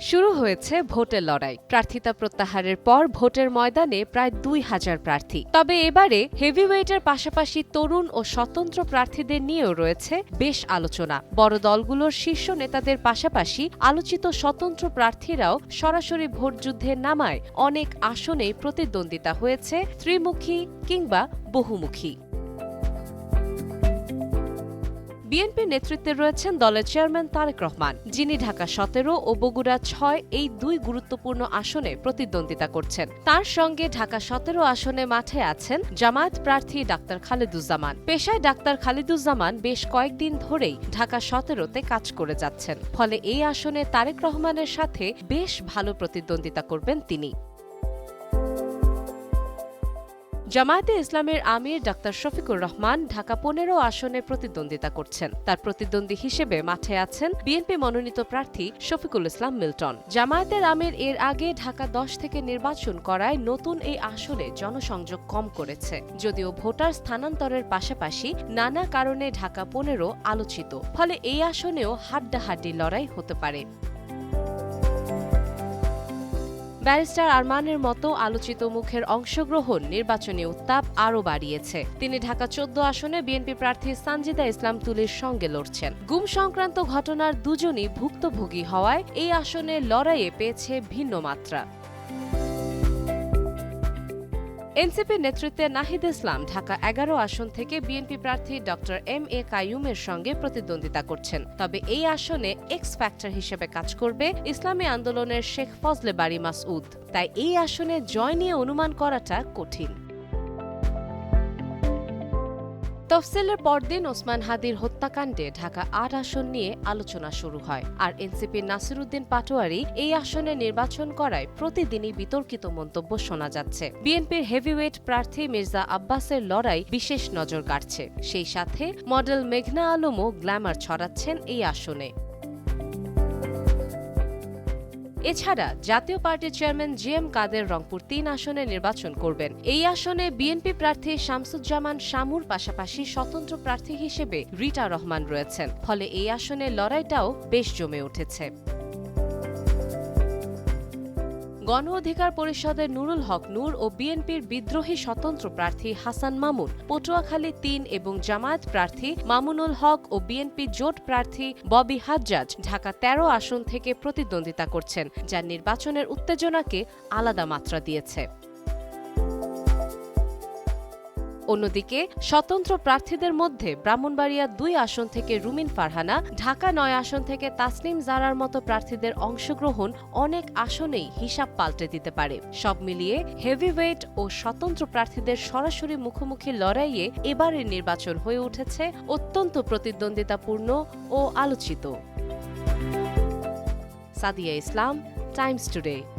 শুরু হয়েছে ভোটের লড়াই। প্রার্থিতা প্রত্যাহারের পর ভোটের ময়দানে প্রায় দুই হাজার প্রার্থী। তবে এবারে হেভিওয়েটের পাশাপাশি তরুণ ও স্বতন্ত্র প্রার্থীদের নিয়েও রয়েছে বেশ আলোচনা। বড় দলগুলোর শীর্ষ নেতাদের পাশাপাশি আলোচিত স্বতন্ত্র প্রার্থীরাও সরাসরি ভোট যুদ্ধে নামায় অনেক আসনেই প্রতিদ্বন্দ্বিতা হয়েছে ত্রিমুখী কিংবা বহুমুখী। বিএনপির নেতৃত্বে রয়েছেন দলের চেয়ারম্যান তারেক রহমান। যিনি ঢাকা সতেরো ও বগুড়া ছয় এই দুই গুরুত্বপূর্ণ আসনে প্রতিদ্বন্দ্বিতা করছেন। তার সঙ্গে ঢাকা সতেরো আসনে মাঠে আছেন জামায়াত প্রার্থী ডাক্তার খালেদুজ্জামান। পেশায় ডাক্তার খালেদুজ্জামান বেশ কয়েকদিন ধরেই ঢাকা সতেরোতে কাজ করে যাচ্ছেন। ফলে এই আসনে তারেক রহমানের সাথে বেশ ভালো প্রতিদ্বন্দ্বিতা করবেন তিনি। জামায়াতে ইসলামের আমির ডাক্তার শফিকুর রহমান ঢাকা পনেরো আসনে প্রতিদ্বন্দ্বিতা করছেন। তার প্রতিদ্বন্দ্বী হিসেবে মাঠে আছেন বিএনপি মনোনীত প্রার্থী শফিকুল ইসলাম মিল্টন। জামায়াতের আমির এর আগে ঢাকা দশ থেকে নির্বাচন করায় নতুন এই আসনে জনসংযোগ কম করেছে। যদিও ভোটার স্থানান্তরের পাশাপাশি নানা কারণে ঢাকা পনেরো আলোচিত। ফলে এই আসনেও হাড্ডাহাড্ডি লড়াই হতে পারে। ব্যারিস্টার আরমানের মতো আলোচিত মুখের অংশগ্রহণ, নির্বাচনী উত্তাপ আরও বাড়িয়েছে। তিনি ঢাকা চোদ্দ আসনে বিএনপি প্রার্থী সানজিদা ইসলাম তুলির সঙ্গে লড়ছেন। গুম সংক্রান্ত ঘটনার দুজনই ভুক্তভোগী হওয়ায় এই আসনে লড়াইয়ে পেয়েছে ভিন্ন মাত্রা। এনসিপির নেতৃত্বে নাহিদ ইসলাম ঢাকা এগারো আসন থেকে বিএনপি প্রার্থী ড এম এ কায়ুমের সঙ্গে প্রতিদ্বন্দ্বিতা করছেন। তবে এই আসনে এক্স ফ্যাক্টর হিসেবে কাজ করবে ইসলামী আন্দোলনের শেখ ফজলে বাড়ি মাসউদ। তাই এই আসনে জয় নিয়ে অনুমান করাটা কঠিন। তফসিলের পরদিন ওসমান হাদির হত্যাকাণ্ডে ঢাকা আট আসন নিয়ে আলোচনা শুরু হয়। আর এনসিপির নাসিরুদ্দিন পাটোয়ারি এই আসনে নির্বাচন করায় প্রতিদিনই বিতর্কিত মন্তব্য শোনা যাচ্ছে। বিএনপির হেভিওয়েট প্রার্থী মির্জা আব্বাসের লড়াই বিশেষ নজর কাটছে সেই সাথে মডেল মেঘনা আলমও গ্ল্যামার ছড়াচ্ছেন এই আসনে। এছাড়া জাতীয় পার্টির chairman G M Quader Rangpur তিন আসনে নির্বাচন করবেন। এই আসনে বিএনপি প্রার্থী শামসুজ্জামান শামুর পাশাপাশি স্বতন্ত্র প্রার্থী হিসেবে রিটা রহমান রয়েছেন। ফলে এই আসনে লড়াইটাও বেশ জমে উঠেছে। গণ অধিকার পরিষদের নুরুল হক নূর ও বিএনপির বিদ্রোহী স্বতন্ত্র প্রার্থী হাসান মামুন, পটুয়াখালী তিন এবং জামায়াত প্রার্থী মামুনুল হক ও বিএনপি জোট প্রার্থী ববি হাজ্জাজ ঢাকা তেরো আসন থেকে প্রতিদ্বন্দ্বিতা করছেন, যা নির্বাচনের উত্তেজনাকে আলাদা মাত্রা দিয়েছে। অন্যদিকে, স্বতন্ত্র প্রার্থীদের মধ্যে ব্রাহ্মণবাড়িয়া দুই আসন থেকে রুমিন ফারহানা, ঢাকা নয় আসন থেকে তাসনিম জারার মতো প্রার্থীদের অংশগ্রহণ অনেক আসনেই হিসাব পাল্টে দিতে পারে। সব মিলিয়ে হেভিওয়েট ও স্বতন্ত্র প্রার্থীদের সরাসরি মুখোমুখি লড়াইয়ে এবারের নির্বাচন হয়ে উঠেছে অত্যন্ত প্রতিদ্বন্দ্বিতাপূর্ণ ও আলোচিত। Sadia Islam, Times Today.